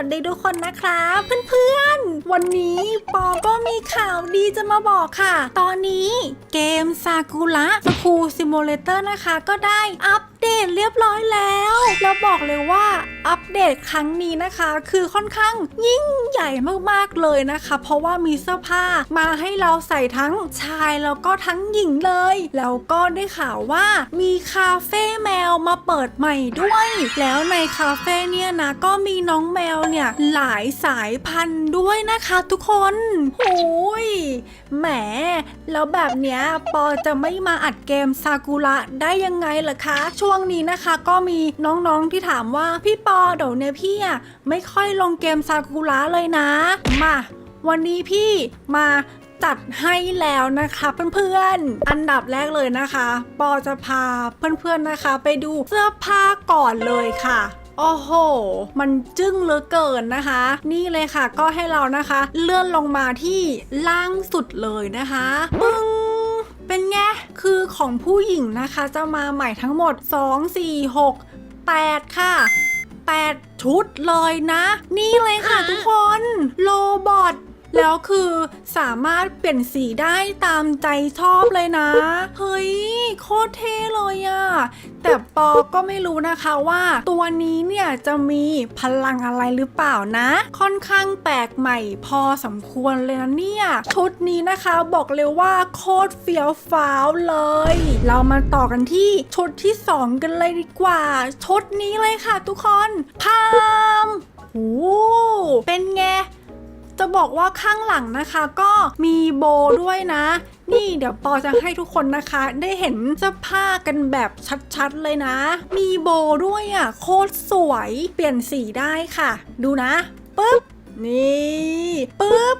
วัสดีทุกคนนะครับเพื่อนๆ วันนี้ปอก็มีข่าวดีจะมาบอกค่ะ ตอนนี้เกมซากุระสคูซิมูเลเตอร์นะคะ ก็ได้อัปเดตเรียบร้อยแล้วแล้วบอกเลยว่าอัปเดตครั้งนี้นะคะ คือค่อนข้างยิ่งใหญ่มากๆเลยนะคะ เพราะว่ามีเสื้อผ้ามาให้เราใส่ทั้งชายแล้วก็ทั้งหญิงเลย แล้วก็ได้ข่าวว่ามีคาเฟ่แมวมาเปิดใหม่ด้วย แล้วในคาเฟ่เนี่ยนะก็มีน้องแมวเนี่ยหลายสายพันธุ์ด้วยนะคะ ทุกคนโอ้ยแหมแล้วแบบเนี้ยปอจะไม่มาอัดเกมซากุระได้ยังไงล่ะคะช่วงนี้นะคะ ก็มีน้องๆที่ถามว่าพี่ปอเดี๋ยวเนี่ยพี่อะไม่ค่อยลงเกมซากุระเลยนะ มา วันนี้พี่มาจัดให้แล้วนะคะเพื่อนๆ อันดับแรกเลยนะคะ ปอจะพาเพื่อนๆนะคะ ไปดูเสื้อผ้าก่อนเลยค่ะโอ้โห มันจึ้งเหลือเกินนะคะ นี่เลยค่ะ ก็ให้เรานะคะ เลื่อนลงมาที่ล่างสุดเลยนะคะปึ้ง เป็นไง คือของผู้หญิงนะคะจะมาใหม่ทั้งหมด 2 4 6 8 ค่ะ 8 ชุดเลยนะ นี่เลยค่ะทุกคนโลบอท แล้วคือสามารถเปลี่ยนสีได้ตามใจชอบเลยนะ เฮ้ย โคตรเท่เลยอะแต่ปอก็ไม่รู้นะคะว่า ตัวนี้เนี่ยจะมีพลังอะไรหรือเปล่านะ ค่อนข้างแปลกใหม่พอสมควรเลยนะเนี่ย ชุดนี้นะคะบอกเลยว่าโคตรเฟี้ยวฟ้าวเลย เรามาต่อกันที่ชุดที่ 2 กันเลยดีกว่า ชุดนี้เลยค่ะทุกคนพามโอ้เป็นไง จะบอกว่าข้างหลังนะคะก็มีโบด้วยนะ นี่เดี๋ยวปอจะให้ทุกคนนะคะ ได้เห็นเสื้อผ้ากันแบบชัดๆเลยนะ มีโบด้วยอะโคตรสวยเปลี่ยนสีได้ค่ะ ดูนะปึ๊บนี่ปึ๊บ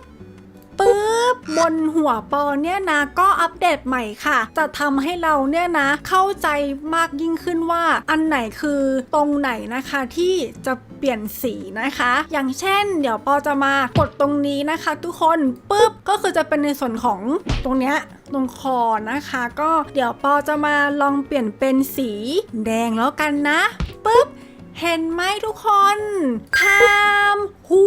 บบนหัวปอเนี่ยนะก็อัปเดตใหม่ค่ะ จะทำให้เราเนี่ยนะเข้าใจมากยิ่งขึ้นว่า อันไหนคือตรงไหนนะคะที่จะเปลี่ยนสีนะคะ อย่างเช่น เดี๋ยวปอจะมากดตรงนี้นะคะ ทุกคนปึ๊บก็คือจะเป็นในส่วนของตรงเนี้ยตรงคอนะคะ ก็เดี๋ยวปอจะมาลองเปลี่ยนเป็นสีแดงแล้วกันนะปึ๊บเห็นไหมทุกคนคามหู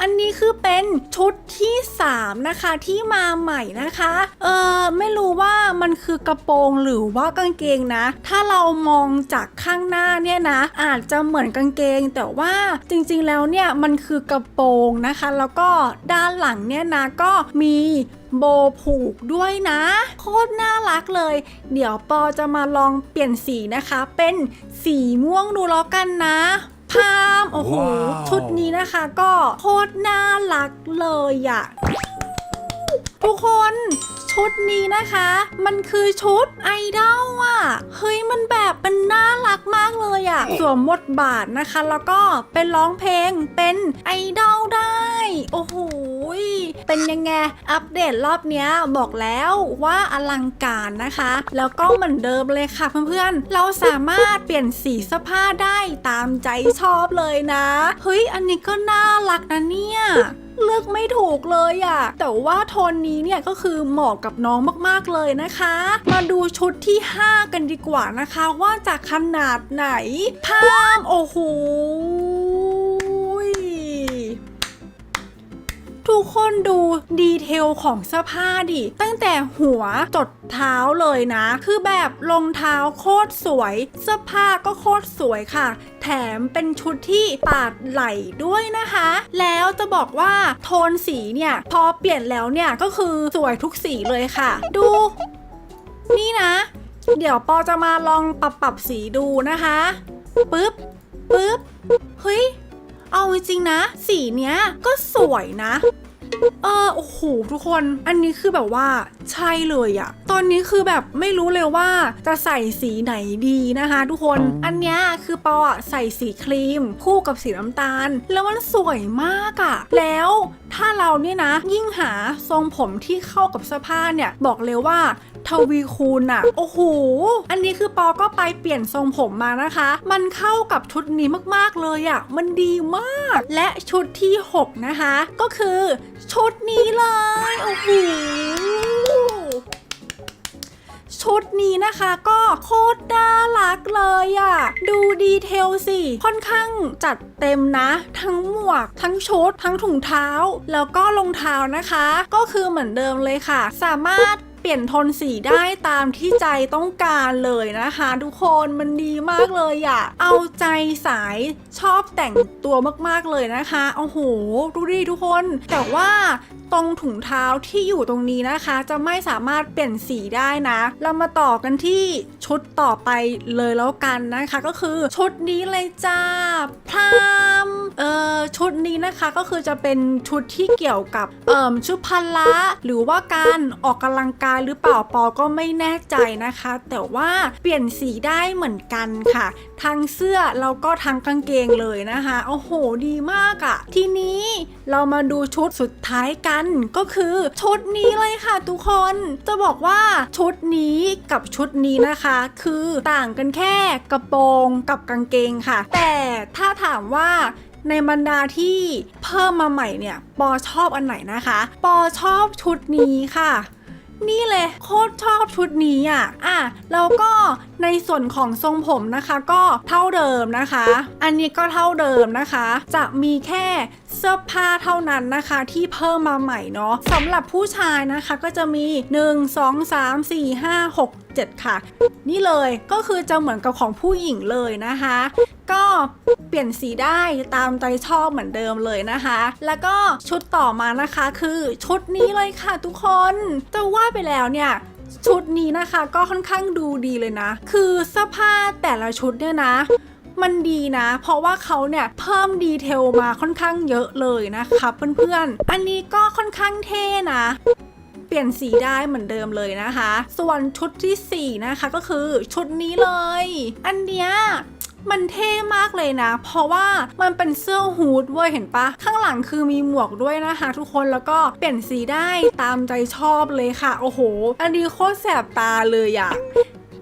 อันนี้คือเป็นชุดที่ 3 นะคะ ที่มาใหม่นะคะ เออไม่รู้ว่ามันคือกระโปรงหรือว่ากางเกงนะ ถ้าเรามองจากข้างหน้าเนี่ยนะ อาจจะเหมือนกางเกง แต่ว่าจริงๆแล้วเนี่ยมันคือกระโปรงนะคะ แล้วก็ด้านหลังเนี่ยนะก็มีโบผูกด้วยนะ โคตรน่ารักเลย เดี๋ยวปอจะมาลองเปลี่ยนสีนะคะ เป็นสีม่วงดูแล้วกันนะ พามโอ้โหว้าว ชุดนี้นะคะ ก็โคตรน่ารักเลยอะ ทุกคนชุดนี้นะคะ มันคือชุดไอดอลอะ เฮ้ยมันแบบมันน่ารักมากเลยอะ สวมบทบาทนะคะ แล้วก็เป็นร้องเพลงเป็นไอดอลได้ โอ้โหเป็นยังไง อัปเดตรอบเนี้ยบอกแล้วว่าอลังการนะคะ แล้วก็เหมือนเดิมเลยค่ะเพื่อนๆ เราสามารถเปลี่ยนสีเสื้อผ้าได้ตามใจชอบเลยนะ เฮ้ย อันนี้ก็น่ารักนะเนี่ย เลือกไม่ถูกเลยอะแต่ว่าโทนนี้เนี่ยก็คือเหมาะกับน้องมากๆเลยนะคะ มาดูชุดที่ 5 กันดีกว่านะคะ ว่าจากขนาดไหนพามโอ้โห คนดูดีเทลของเสื้อผ้าดิ ตั้งแต่หัวจดเท้าเลยนะ คือแบบรองเท้าโคตรสวย เสื้อผ้าก็โคตรสวยค่ะ แถมเป็นชุดที่ปาดไหลด้วยนะคะ แล้วจะบอกว่าโทนสีเนี่ย พอเปลี่ยนแล้วเนี่ยก็คือสวยทุกสีเลยค่ะ ดู นี่นะ เดี๋ยวปอจะมาลองปรับปรับสีดูนะคะปึ๊บปึ๊บเฮ้ยเอาจริงๆนะ สีเนี้ยก็สวยนะ เออโอ้โหทุกคนอันนี้คือแบบว่าใช่เลยอะตอนนี้คือแบบไม่รู้เลยว่าจะใส่สีไหนดีนะคะ ทุกคนอันเนี้ยคือปออะใส่สีครีม คู่กับสีน้ำตาล แล้วมันสวยมากอะแล้วถ้าเราเนี่ยนะ ยิ่งหาทรงผมที่เข้ากับเสื้อผ้าเนี่ย บอกเลยว่าทวีคูณอะโอ้โห อันนี้คือปอก็ไปเปลี่ยนทรงผมมานะคะ มันเข้ากับชุดนี้มากๆเลยอะมันดีมาก และชุดที่ 6 นะคะ ก็คือชุดนี้เลย โอ้โหชุดนี้นะคะก็โคตรน่ารักเลยอะ่ะ ดูดีเทลสิ ค่อนข้างจัดเต็มนะ ทั้งหมวก ทั้งชุด ทั้งถุงเท้า แล้วก็รองเท้านะคะ ก็คือเหมือนเดิมเลยค่ะ สามารถ เปลี่ยนโทนสีได้ตามที่ใจต้องการเลยนะคะ ทุกคนมันดีมากเลยอะ่ะ เอาใจสายชอบแต่งตัวมากๆเลยนะคะโอ้โหดูดิทุกคน แต่ว่าตรงถุงเท้าที่อยู่ตรงนี้นะคะ จะไม่สามารถเปลี่ยนสีได้นะ เรามาต่อกันที่ชุดต่อไปเลยแล้วกันนะคะ ก็คือชุดนี้เลยจ้าพรามเอ่อชุดนี้นะคะก็คือจะเป็นชุดที่เกี่ยวกับเอ่อชุดพละหรือว่าการออกกำลังกายหรือเปล่าปอก็ไม่แน่ใจนะคะ แต่ว่าเปลี่ยนสีได้เหมือนกันค่ะ ทั้งเสื้อแล้วก็ทั้งกางเกงเลยนะคะโอ้โหดีมากอะทีนี้เรามาดูชุดสุดท้ายกันก็คือชุดนี้เลยค่ะทุกคนจะบอกว่าชุดนี้กับชุดนี้นะคะ คือต่างกันแค่กระโปรงกับกางเกงค่ะ แต่ถ้าถามว่าในบรรดาที่เพิ่มมาใหม่เนี่ย ปอชอบอันไหนนะคะ ปอชอบชุดนี้ค่ะ นี่เลยโคตรชอบชุดนี้อะ อะแล้วก็ในส่วนของทรงผมนะคะก็เท่าเดิมนะคะ อันนี้ก็เท่าเดิมนะคะ จะมีแค่เสื้อผ้าเท่านั้นนะคะที่เพิ่มมาใหม่เนาะสำหรับผู้ชายนะคะก็จะมี 1 2 3 4 5 6 7 ค่ะ นี่เลยก็คือจะเหมือนกับของผู้หญิงเลยนะคะ ก็เปลี่ยนสีได้ตามใจชอบเหมือนเดิมเลยนะคะ แล้วก็ชุดต่อมานะคะคือชุดนี้เลยค่ะทุกคนจะว่าไปแล้วเนี่ยชุดนี้นะคะก็ค่อนข้างดูดีเลยนะ คือเสื้อผ้าแต่ละชุดเนี่ยนะ มันดีนะ เพราะว่าเขาเนี่ยเพิ่มดีเทลมาค่อนข้างเยอะเลยนะคะเพื่อนๆ อันนี้ก็ค่อนข้างเท่นะ ปลี่ยนสีได้เหมือนเดิมเลยนะคะ ส่วนชุดทีสี่ 4 นะคะก็คือชุดนี้เลย อันเนี้ยมันเท่มากเลยนะ เพราะว่ามันเป็นเสื้อฮูดเว้ยเห็นปะ ข้างหลังคือมีหมวกด้วยนะคะทุกคน แล้วก็เปลี่ยนสีได้ตามใจชอบเลยค่ะ โอ้โห อันนี้โคตรแสบตาเลยอะ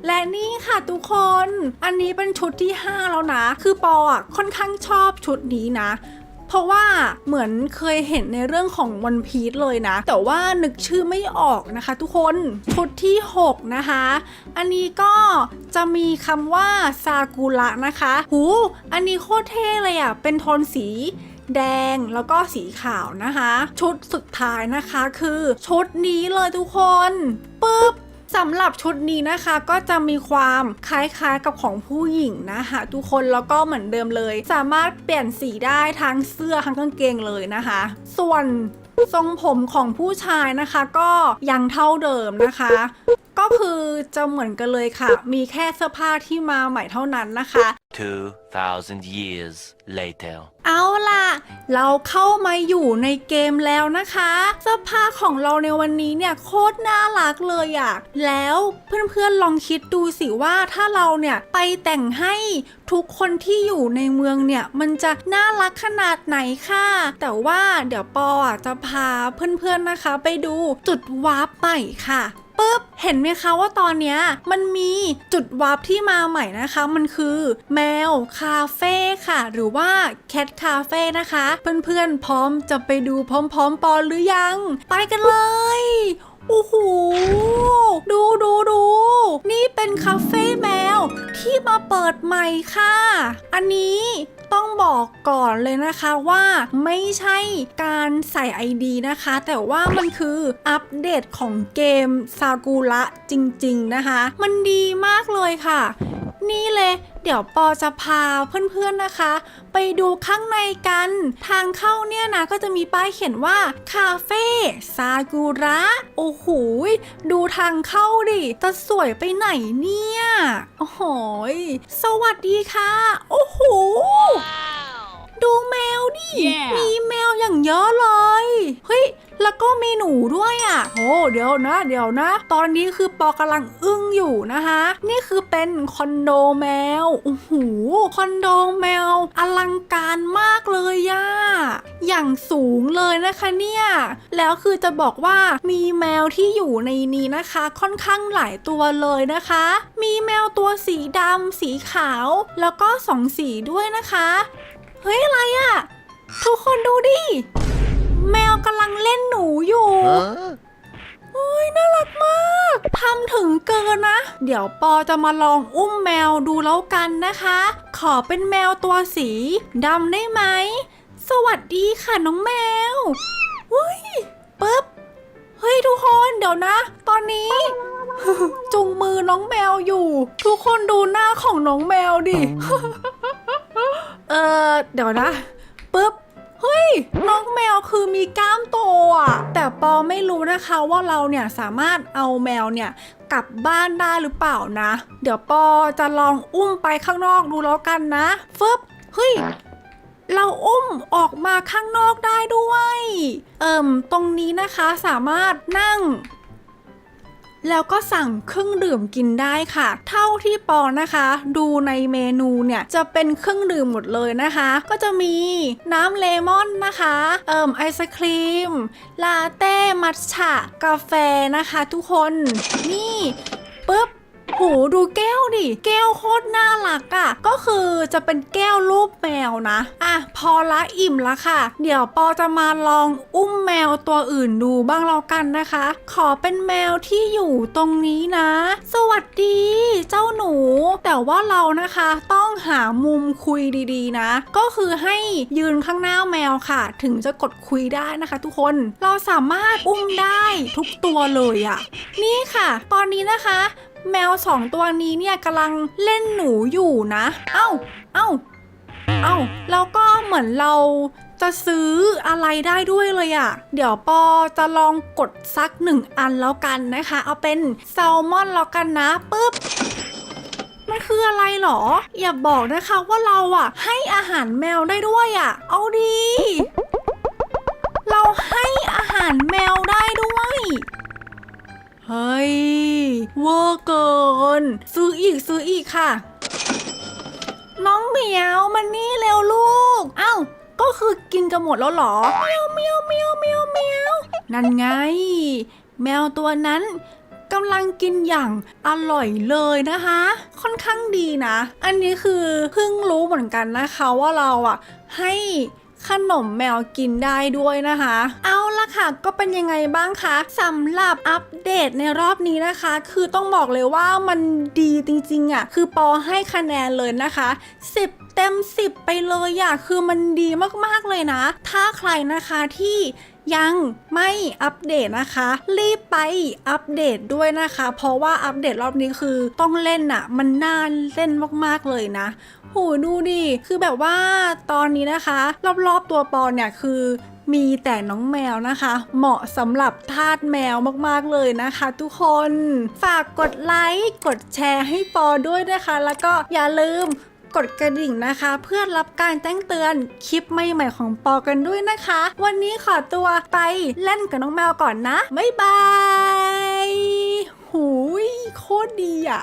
และนี่ค่ะทุกคน อันนี้เป็นชุดที่ 5 แล้วนะ คือปออะค่อนข้างชอบชุดนี้นะ เพราะว่าเหมือนเคยเห็นในเรื่องของวันพีชเลยนะ แต่ว่านึกชื่อไม่ออกนะคะทุกคนชุดที่ 6 นะคะ อันนี้ก็จะมีคำว่าซากุระนะคะ หู อันนี้โคตรเท่เลยอะ เป็นโทนสีแดงแล้วก็สีขาวนะคะ ชุดสุดท้ายนะคะคือชุดนี้เลยทุกคนปึ๊บ สำหรับชุดนี้นะคะก็จะมีความคล้ายๆกับของผู้หญิงนะคะทุกคนแล้วก็เหมือนเดิมเลย สามารถเปลี่ยนสีได้ทั้งเสื้อทั้งกางเกงเลยนะคะ ส่วนทรงผมของผู้ชายนะคะ ก็ยังเท่าเดิมนะคะก็คือจะเหมือนกันเลยค่ะ มีแค่เสื้อผ้าที่มาใหม่เท่านั้นนะคะ 2,000 years later. เอาล่ะ เราเข้ามาอยู่ในเกมแล้วนะคะเสื้อผ้าของเราในวันนี้เนี่ยโคตรน่ารักเลยอะ่ะแล้วเพื่อนๆลองคิดดูสิว่าถ้าเราเนี่ยไปแต่งให้ทุกคนที่อยู่ในเมืองเนี่ยมันจะน่ารักขนาดไหนค่ะ แต่ว่าเดี๋ยวปออะจะพาเพื่อนๆนะคะ ไปดูจุดวาร์ปใหม่ค่ะ ปุ๊บ เห็นไหมคะว่าตอนนี้มันมีจุดวาร์ปที่มาใหม่นะคะ มันคือแมวคาเฟ่ค่ะ หรือว่าแคทคาเฟ่นะคะ เพื่อนๆ พร้อมจะไปดูพร้อมๆ ปอนหรือยัง ไปกันเลยโอ้โห ดูดูดู นี่เป็นคาเฟ่แมวที่มาเปิดใหม่ค่ะ อันนี้ ต้องบอกก่อนเลยนะคะว่าไม่ใช่การใส่ ID นะคะ แต่ว่ามันคืออัปเดตของเกมซากุระจริง ๆ นะคะ มันดีมากเลยค่ะ นี่เลย เดี๋ยวปอจะพาเพื่อนๆนะคะ ไปดูข้างในกัน ทางเข้าเนี่ยนะก็จะมีป้ายเขียนว่า คาเฟ่ซากุระ โอ้โหยดูทางเข้าดิจะสวยไปไหนเนี่ย โอ้โหยสวัสดีค่ะ โอ้โหดูแมวดิ Yeah มีแมวอย่างเยอะเลย เฮ้ย แล้วก็มีหนูด้วยอะโหเดี๋ยวนะ เดี๋ยวนะ ตอนนี้คือปอกำลังอึ้งอยู่นะคะ นี่คือเป็นคอนโดแมวโอ้โหคอนโดแมว อลังการมากเลยย่าอย่างสูงเลยนะคะเนี่ยแล้วคือจะบอกว่ามีแมวที่อยู่ในนี้นะคะ ค่อนข้างหลายตัวเลยนะคะ มีแมวตัวสีดำสีขาว แล้วก็สองสีด้วยนะคะ เฮ้ยอะไรอะ ทุกคนดูดิ แมวกำลังเล่นหนูอยู่ Huh? โอ้อุ้ยน่ารักมากทำถึงเกินนะ เดี๋ยวปอจะมาลองอุ้มแมวดูแล้วกันนะคะ ขอเป็นแมวตัวสีดำได้ไหม สวัสดีค่ะน้องแมวเฮ้ยปึ๊บ เฮ้ยทุกคนเดี๋ยวนะ ตอนนี้ จุงมือน้องแมวอยู่ ทุกคนดูหน้าของน้องแมวดิ เออเดี๋ยวนะปึ๊บ เฮ้ยน้องแมวคือมีกล้ามโตอะแต่ปอไม่รู้นะคะว่าเราเนี่ยสามารถเอาแมวเนี่ยกลับบ้านได้หรือเปล่านะ เดี๋ยวปอจะลองอุ้มไปข้างนอกดูแล้วกันนะฟึบเฮ้ยเราอุ้มออกมาข้างนอกได้ด้วย เอิ่ม ตรงนี้นะคะสามารถนั่ง แล้วก็สั่งเครื่องดื่มกินได้ค่ะ เท่าที่ปอนะคะ ดูในเมนูเนี่ยจะเป็นเครื่องดื่มหมดเลยนะคะ ก็จะมีน้ำเลมอนนะคะ เอิ่มไอศครีม ลาเต้ มัทฉะ กาแฟนะคะทุกคน นี่ปุ๊บ โหดูแก้วดิแก้วโคตรน่ารักอะ่ะ ก็คือจะเป็นแก้วรูปแมวนะ อะ พอละอิ่มละค่ะ เดี๋ยวปอจะมาลองอุ้มแมวตัวอื่นดูบ้างแล้วกันนะคะ ขอเป็นแมวที่อยู่ตรงนี้นะ สวัสดี เจ้าหนู แต่ว่าเรานะคะต้องหามุมคุยดีๆนะ ก็คือให้ยืนข้างหน้าแมวค่ะ ถึงจะกดคุยได้นะคะ ทุกคนเราสามารถอุ้มได้ทุกตัวเลยอะ่ะ นี่ค่ะ ตอนนี้นะคะ แมวสองตัวนี้เนี่ยกำลังเล่นหนูอยู่นะ เอ้า เอ้า เอ้า แล้วก็เหมือนเราจะซื้ออะไรได้ด้วยเลยอะ่ะ เดี๋ยวปอจะลองกดสักหนึ่งอันแล้วกันนะคะ เอาเป็นแซลมอนแล้วกันนะปึ๊บมันคืออะไรหรอ อย่าบอกนะคะว่าเราอะ ให้อาหารแมวได้ด้วยอะ เอาดี เราให้อาหารแมวได้ด้วย เฮ้ยเวอร์เกิน ซื้ออีกซื้ออีกค่ะ น้องเหมียวมันนี่เร็วลูก เอ้า ก็คือกินกันหมดแล้วเหรอเมียวเมียวเมียวเมียวเมียวนั่นไง แมวตัวนั้นกำลังกินอย่างอร่อยเลยนะคะ ค่อนข้างดีนะ อันนี้คือเพิ่งรู้เหมือนกันนะคะว่าเราอะ ให้ ขนมแมวกินได้ด้วยนะคะ เอาละค่ะ ก็เป็นยังไงบ้างคะสำหรับอัปเดตในรอบนี้นะคะ คือต้องบอกเลยว่ามันดีจริงๆอะคือปอให้คะแนนเลยนะคะ 10เต็ม 10 ไปเลยอะคือมันดีมากๆเลยนะ ถ้าใครนะคะที่ยังไม่อัปเดตนะคะ รีบไปอัปเดตด้วยนะคะ เพราะว่าอัปเดตรอบนี้คือต้องเล่นอะมันน่าเล่นมากๆเลยนะ โหดูดิคือแบบว่าตอนนี้นะคะ รอบๆตัวปอเนี่ยคือมีแต่น้องแมวนะคะ เหมาะสำหรับทาสแมวมากๆเลยนะคะทุกคน ฝากกดไลค์กดแชร์ให้ปอด้วยนะคะ แล้วก็อย่าลืมกดกระดิ่งนะคะ เพื่อรับการแจ้งเตือนคลิปใหม่ๆของปอกันด้วยนะคะ วันนี้ขอตัวไปเล่นกับน้องแมวก่อนนะ บ๊ายบาย หูย โคตรดีอะ